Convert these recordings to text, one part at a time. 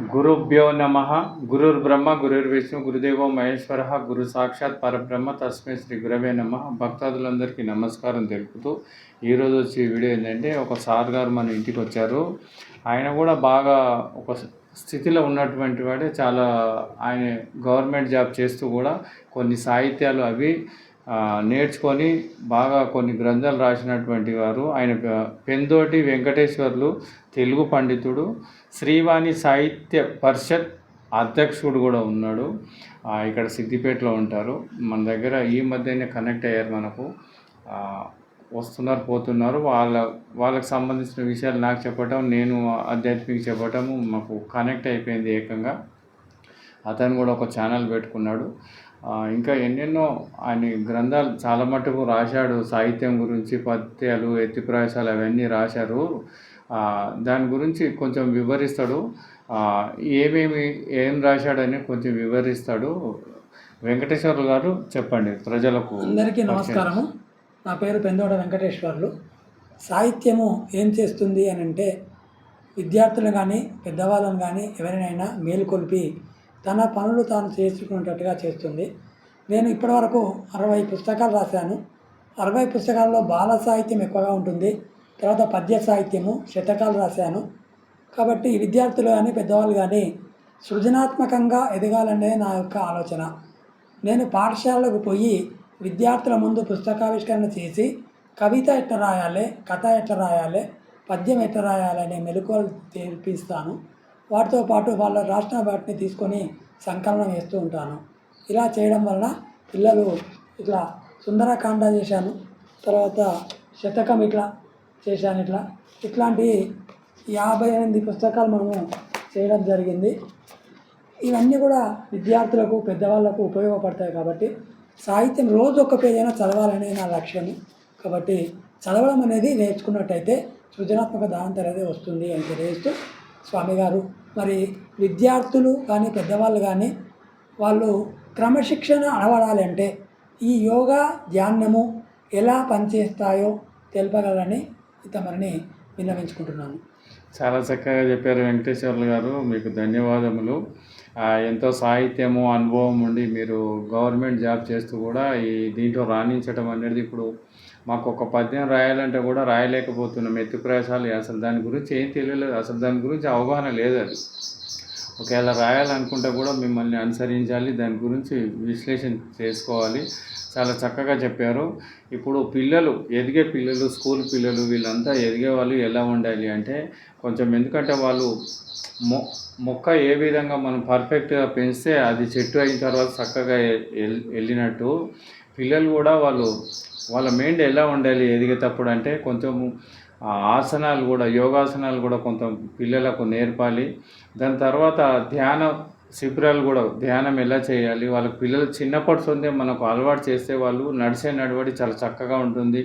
గురుభ్యో నమ. గురుర్బ్రహ్మ గురుర్విష్ణు గురుదేవో మహేశ్వర. గురు సాక్షాత్ పరబ్రహ్మ. తస్మై శ్రీ గురవే నమ. భక్తాదులందరికీ నమస్కారం తెలుపుతూ ఈరోజు వచ్చే వీడియో ఏంటంటే ఒక సార్ గారు మన ఇంటికి వచ్చారు. ఆయన కూడా బాగా ఒక స్థితిలో ఉన్నటువంటి వాడే. చాలా ఆయన గవర్నమెంట్ జాబ్ చేస్తూ కూడా కొన్ని సాహిత్యాలు అవి నేర్చుకొని బాగా కొన్ని గ్రంథాలు రాసినటువంటి వారు. ఆయన పెందోటి వెంకటేశ్వర్లు తెలుగు పండితుడు. శ్రీవాణి సాహిత్య పరిషత్ అధ్యక్షుడు కూడా ఉన్నాడు. ఇక్కడ సిద్దిపేటలో ఉంటారు. మన దగ్గర ఈ మధ్యనే కనెక్ట్ అయ్యారు మనకు. వస్తున్నారు పోతున్నారు. వాళ్ళ వాళ్ళకి సంబంధించిన విషయాలు నాకు చెప్పటం నేను ఆధ్యాత్మిక చెప్పటము మాకు కనెక్ట్ అయిపోయింది ఏకంగా. అతను కూడా ఒక ఛానల్ పెట్టుకున్నాడు. ఇంకా ఎన్నెన్నో ఆయన గ్రంథాలు చాలా మటుకు రాశాడు. సాహిత్యం గురించి పద్యాలు ఎత్తిప్రాయసాలు అవన్నీ రాశారు. దాని గురించి కొంచెం వివరిస్తాడు. ఏమేమి ఏం రాశాడని కొంచెం వివరిస్తాడు. వెంకటేశ్వర్లు గారు చెప్పండి ప్రజలకు. అందరికీ నమస్కారము. నా పేరు పెందోడ వెంకటేశ్వర్లు. సాహిత్యము ఏం చేస్తుంది అని అంటే విద్యార్థులు కానీ పెద్దవాళ్ళని కానీ ఎవరినైనా మేలుకొల్పి తన పనులు తాను చేసుకునేటట్టుగా చేస్తుంది. నేను ఇప్పటివరకు అరవై పుస్తకాలు రాశాను. అరవై పుస్తకాల్లో బాల సాహిత్యం ఎక్కువగా ఉంటుంది. తర్వాత పద్య సాహిత్యము శతకాలు రాశాను. కాబట్టి విద్యార్థులు కానీ పెద్దవాళ్ళు కానీ సృజనాత్మకంగా ఎదగాలనేది నా యొక్క ఆలోచన. నేను పాఠశాలకు పోయి విద్యార్థుల ముందు పుస్తకావిష్కరణ చేసి కవిత ఎట్లా రాయాలి కథ ఎట్లా రాయాలి పద్యం ఎట్లా రాయాలి అనే మెలకువలు తెప్పిస్తాను. వాటితో పాటు వాళ్ళ రాష్ట్ర వాటిని తీసుకొని సంకలనం వేస్తూ ఉంటాను. ఇలా చేయడం వలన పిల్లలు ఇట్లా సుందరకాండ చేశాను తర్వాత శతకం ఇట్లా చేశాను ఇట్లా. ఇట్లాంటి యాభై ఎనిమిది పుస్తకాలు మనము చేయడం జరిగింది. ఇవన్నీ కూడా విద్యార్థులకు పెద్దవాళ్ళకు ఉపయోగపడతాయి కాబట్టి సాహిత్యం రోజు ఒక పేజైనా చదవాలనే నా లక్ష్యం. కాబట్టి చదవడం అనేది నేర్చుకున్నట్టయితే సృజనాత్మక దానం అనేది వస్తుంది అని తెలియజేస్తూ స్వామి గారు మరి విద్యార్థులు కానీ పెద్దవాళ్ళు కానీ వాళ్ళు క్రమశిక్షణ అలవడాలి అంటే ఈ యోగా ధ్యానము ఎలా పనిచేస్తాయో తెలపగలని తమరిని విన్నవించుకుంటున్నాను. చాలా చక్కగా చెప్పారు వెంకటేశ్వర్లు గారు. మీకు ధన్యవాదములు. ఎంతో సాహిత్యము అనుభవం ఉండి మీరు గవర్నమెంట్ జాబ్ చేస్తూ కూడా ఈ దీంట్లో రాణించడం అనేది ఇప్పుడు మాకు ఒక పద్యం రాయాలంటే కూడా రాయలేకపోతున్నాం. ఎత్తు ప్రయాసాలు అసలు దాని గురించి ఏం తెలియలేదు. అసలు దాని గురించి అవగాహన లేదు అది. ఒకవేళ రాయాలనుకుంటే కూడా మిమ్మల్ని అనుసరించాలి. దాని గురించి విశ్లేషణ చేసుకోవాలి. చాలా చక్కగా చెప్పారు. ఇప్పుడు పిల్లలు ఎదిగే పిల్లలు స్కూల్ పిల్లలు వీళ్ళంతా ఎదిగే వాళ్ళు ఎలా ఉండాలి అంటే కొంచెం ఎందుకంటే వాళ్ళు మొ మొక్క ఏ విధంగా మనం పర్ఫెక్ట్గా పెంచితే అది చెట్టు అయిన తర్వాత చక్కగా వెళ్ళినట్టు పిల్లలు కూడా వాళ్ళు వాళ్ళ మైండ్ ఎలా ఉండాలి ఎదిగేటప్పుడు అంటే కొంచెము ఆ ఆసనాలు కూడా యోగాసనాలు కూడా కొంత పిల్లలకు నేర్పాలి. దాని తర్వాత ధ్యాన శిబిరాలు కూడా ధ్యానం ఎలా చేయాలి? వాళ్ళ పిల్లలు చిన్నప్పటి నుండే మనకు అలవాటు చేస్తే వాళ్ళు నడిచే నడవడి చాలా చక్కగా ఉంటుంది.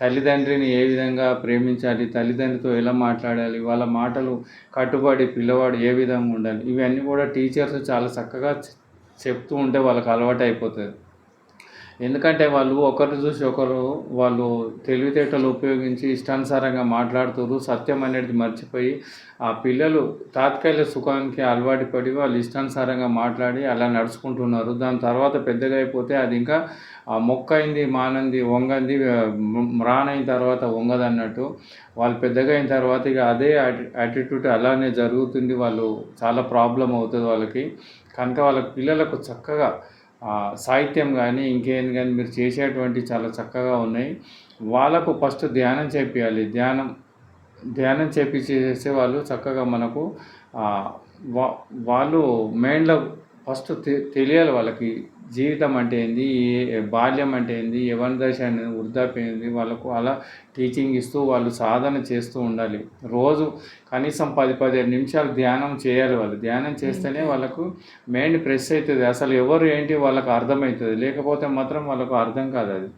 తల్లిదండ్రిని ఏ విధంగా ప్రేమించాలి? తల్లిదండ్రితో ఎలా మాట్లాడాలి? వాళ్ళ మాటలు కట్టుబడి పిల్లవాడు ఏ విధంగా ఉండాలి? ఇవన్నీ కూడా టీచర్స్ చాలా చక్కగా చెప్తూ ఉంటే వాళ్ళకి అలవాటు అయిపోతుంది. ఎందుకంటే వాళ్ళు ఒకరు చూసి ఒకరు వాళ్ళు తెలివితేటలు ఉపయోగించి ఇష్టానుసారంగా మాట్లాడుతారు సత్యం అనేది మర్చిపోయి ఆ పిల్లలు తాత్కాలిక సుఖానికి అలవాటు పడి వాళ్ళు ఇష్టానుసారంగా మాట్లాడి అలా నడుచుకుంటున్నారు. దాని తర్వాత పెద్దగా అయిపోతే అది ఇంకా ఆ మొక్క అయింది మానంది వంగంది రానైన తర్వాత వంగదు అన్నట్టు వాళ్ళు పెద్దగా అయిన తర్వాత ఇక అదే యాటిట్యూడ్ అలానే జరుగుతుంది. వాళ్ళు చాలా ప్రాబ్లం అవుతుంది వాళ్ళకి. కనుక వాళ్ళ పిల్లలకు చక్కగా సాహిత్యం కానీ ఇంకేం కానీ మీరు చేసేటువంటి చాలా చక్కగా ఉన్నాయి. వాళ్ళకు ఫస్ట్ ధ్యానం చేపించాలి ధ్యానం ధ్యానం చేపించేసే వాళ్ళు చక్కగా మనకు వా- వాళ్ళు మైండ్లో ఫస్ట్ తె- తెలియాలి వాళ్ళకి. జీవితం అంటే ఏంది? బాల్యం అంటే ఏంది? యవన దశ అనేది వృద్ధాప్యం ఏంది? వాళ్ళకు అలా టీచింగ్ ఇస్తూ వాళ్ళు సాధన చేస్తూ ఉండాలి. రోజు కనీసం పది పదిహేను నిమిషాలు ధ్యానం చేయాలి వాళ్ళు. ధ్యానం చేస్తేనే వాళ్ళకు మైండ్ ఫ్రెష్ అవుతుంది అసలు ఎవరు ఏంటి వాళ్ళకు అర్థమవుతుంది లేకపోతే మాత్రం వాళ్ళకు అర్థం కాదు అది.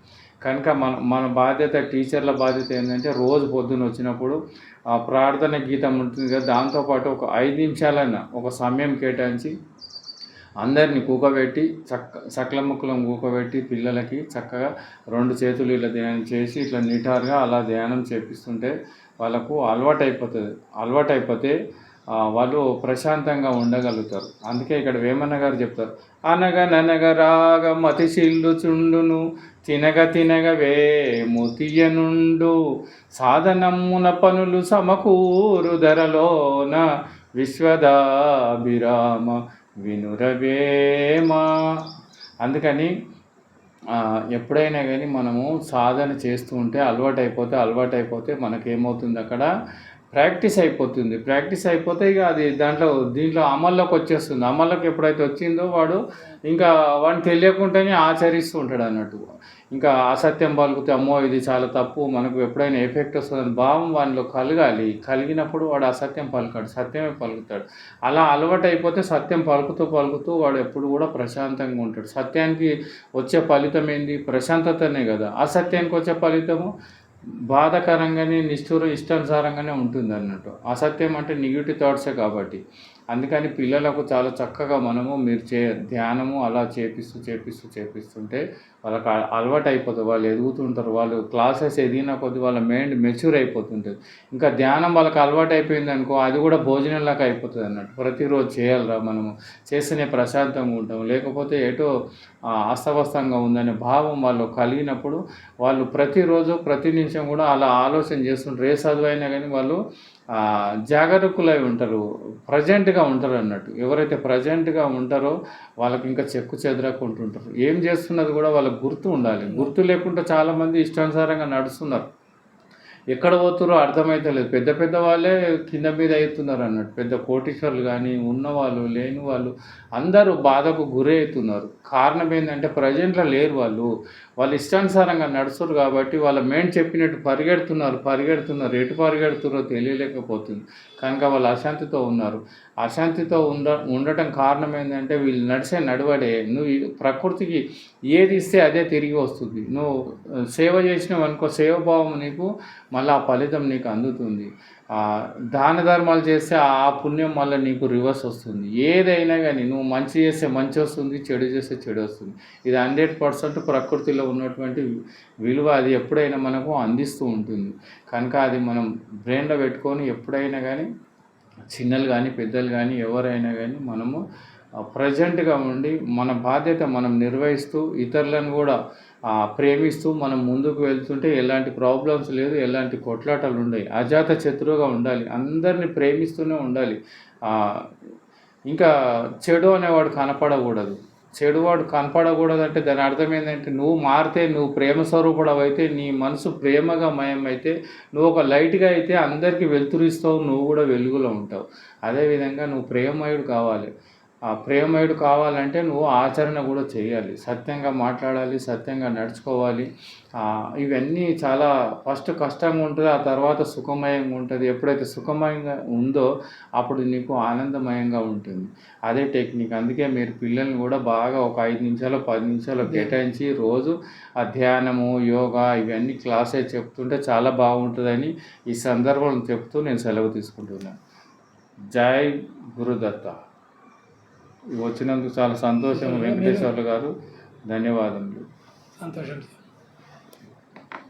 కనుక మన మన బాధ్యత టీచర్ల బాధ్యత ఏంటంటే రోజు పొద్దున వచ్చినప్పుడు ఆ ప్రార్థన గీతం ఉంటుంది కదా దాంతోపాటు ఒక ఐదు నిమిషాలన్నా ఒక సమయం కేటాయించి అందరినీ కూకబెట్టి చక్క సకల ముక్కలం కూకబెట్టి పిల్లలకి చక్కగా రెండు చేతులు ఇలా ధ్యానం చేసి ఇట్లా నిటారుగా అలా ధ్యానం చేపిస్తుంటే వాళ్ళకు అలవాటు అయిపోతుంది అలవాటు అయిపోతే వాళ్ళు ప్రశాంతంగా ఉండగలుగుతారు. అందుకే ఇక్కడ వేమన్న గారు చెప్తారు అనగననగరాగ మతి చుండును తినగ వేము తియ్యనుండు సాధనమున పనులు సమకూరు ధరలోన విశ్వదాభిరామ వినురవేమా అందుకని ఎప్పుడైనా కానీ మనము సాధన చేస్తూ ఉంటే అలవాటు అయిపోతే అలవాటు అయిపోతే మనకేమవుతుంది అక్కడ? ప్రాక్టీస్ అయిపోతుంది. ప్రాక్టీస్ అయిపోతే ఇక అది దాంట్లో దీంట్లో అమల్లోకి వచ్చేస్తుంది. అమల్లోకి ఎప్పుడైతే వచ్చిందో వాడు ఇంకా వాడిని తెలియకుండానే ఆచరిస్తూ ఉంటాడు అన్నట్టు. ఇంకా అసత్యం పలుకుతే అమ్మో ఇది చాలా తప్పు మనకు ఎప్పుడైనా ఎఫెక్ట్ వస్తుందని భావం వానిలో కలగాలి. కలిగినప్పుడు వాడు అసత్యం పలుకాడు సత్యమే పలుకుతాడు. అలా అలవాటు అయిపోతే సత్యం పలుకుతూ పలుకుతూ వాడు ఎప్పుడు కూడా ప్రశాంతంగా ఉంటాడు. సత్యానికి వచ్చే ఫలితం ఏంది? ప్రశాంతతనే కదా. అసత్యానికి వచ్చే ఫలితము బాధాకరంగానే నిష్ఠూరం ఇష్టానుసారంగానే ఉంటుంది అన్నట్టు అసత్యం అంటే నెగిటివ్ థాట్సే కాబట్టి. అందుకని పిల్లలకు చాలా చక్కగా మనము మీరు చే ధ్యానము అలా చేపిస్తూ చేపిస్తూ చేపిస్తుంటే వాళ్ళకి అలవాటు అయిపోతుంది వాళ్ళు ఎదుగుతుంటారు. వాళ్ళు క్లాసెస్ ఎదిగిన కొద్ది వాళ్ళ మైండ్ మెచ్యూర్ అయిపోతుంటుంది ఇంకా ధ్యానం వాళ్ళకి అలవాటు అయిపోయింది అనుకో అది కూడా భోజనంలాగా అయిపోతుంది అన్నట్టు. ప్రతిరోజు చేయాలిరా మనము. చేస్తేనే ప్రశాంతంగా ఉంటాం లేకపోతే ఏటో అస్తవస్తంగా ఉందనే భావం వాళ్ళు కలిగినప్పుడు వాళ్ళు ప్రతిరోజు ప్రతి నిమిషం కూడా అలా ఆలోచన చేస్తుంటారు. ఏ చదువైనా కానీ వాళ్ళు జాగరూకులై ఉంటారు ప్రజెంట్గా ఉంటారు అన్నట్టు. ఎవరైతే ప్రజెంట్గా ఉంటారో వాళ్ళకి ఇంకా చెక్కు చెదరకుంటుంటారు ఏం చేస్తున్నది కూడా వాళ్ళకి గుర్తు ఉండాలి. గుర్తు లేకుండా చాలామంది ఇష్టానుసారంగా నడుస్తున్నారు. ఎక్కడ పోతురో అర్థమైతే లేదు. పెద్ద పెద్ద వాళ్ళే కింద మీద అవుతున్నారు అన్నట్టు. పెద్ద కోటీశ్వర్లు కానీ ఉన్నవాళ్ళు లేని వాళ్ళు అందరూ బాధకు గురి అవుతున్నారు. కారణం ఏంటంటే ప్రజెంట్లో లేరు వాళ్ళు. వాళ్ళు ఇష్టానుసారంగా నడుస్తారు కాబట్టి వాళ్ళ మెయిన్ చెప్పినట్టు పరిగెడుతున్నారు పరిగెడుతున్నారు. ఎటు పరిగెడుతున్నారో తెలియలేకపోతుంది. కనుక వాళ్ళు అశాంతితో ఉన్నారు. అశాంతితో ఉండ ఉండటం కారణం ఏంటంటే వీళ్ళు నడిచే నడవడే. నువ్వు ప్రకృతికి ఏది ఇస్తే అదే తిరిగి వస్తుంది. నువ్వు సేవ చేసినావు అనుకో సేవభావం నీకు మళ్ళీ ఆ ఫలితం నీకు అందుతుంది. దాన ధర్మాలు చేస్తే ఆ పుణ్యం మళ్ళీ నీకు రివర్స్ వస్తుంది. ఏదైనా కానీ నువ్వు మంచి చేస్తే మంచి వస్తుంది చెడు చేస్తే చెడు వస్తుంది. ఇది హండ్రెడ్ పర్సెంట్ ప్రకృతిలో ఉన్నటువంటి విలువ అది ఎప్పుడైనా మనకు అందిస్తూ ఉంటుంది. కనుక అది మనం బ్రెయిన్లో పెట్టుకొని ఎప్పుడైనా కానీ చిన్నలు కానీ పెద్దలు కానీ ఎవరైనా కానీ మనము ప్రజెంట్గా ఉండి మన బాధ్యత మనం నిర్వహిస్తూ ఇతరులను కూడా ప్రేమిస్తూ మనం ముందుకు వెళ్తుంటే ఎలాంటి ప్రాబ్లమ్స్ లేదు ఎలాంటి కొట్లాటలు ఉండవు అజాత శత్రువుగా ఉండాలి. అందరిని ప్రేమిస్తూనే ఉండాలి. ఇంకా చెడు అనేవాడు కనపడకూడదు. చెడువాడు కనపడకూడదు అంటే దాని అర్థం ఏంటంటే నువ్వు మారితే నువ్వు ప్రేమ స్వరూపుడవు అయితే నీ మనసు ప్రేమగా మయమైతే నువ్వు ఒక లైట్గా అయితే అందరికీ వెలుతురిస్తావు నువ్వు కూడా వెలుగులో ఉంటావు. అదేవిధంగా నువ్వు ప్రేమయుడు కావాలి. ఆ ప్రేమయుడు కావాలంటే నువ్వు ఆచరణ కూడా చేయాలి. సత్యంగా మాట్లాడాలి సత్యంగా నడుచుకోవాలి. ఇవన్నీ చాలా ఫస్ట్ కష్టంగా ఉంటుంది ఆ తర్వాత సుఖమయంగా ఉంటుంది. ఎప్పుడైతే సుఖమయంగా ఉందో అప్పుడు నీకు ఆనందమయంగా ఉంటుంది. అదే టెక్నిక్. అందుకే మీరు పిల్లల్ని కూడా బాగా ఒక ఐదు నిమిషాలు పది నిమిషాలు కేటాయించి రోజు ఆ ధ్యానము యోగా ఇవన్నీ క్లాసెస్ చెప్తుంటే చాలా బాగుంటుందని ఈ సందర్భంలో చెప్తూ నేను సెలవు తీసుకుంటున్నాను. జై గురుదత్త. వచ్చినందుకు చాలా సంతోషం. వెంకటేశ్వర్లు గారు ధన్యవాదములు. సంతోషం.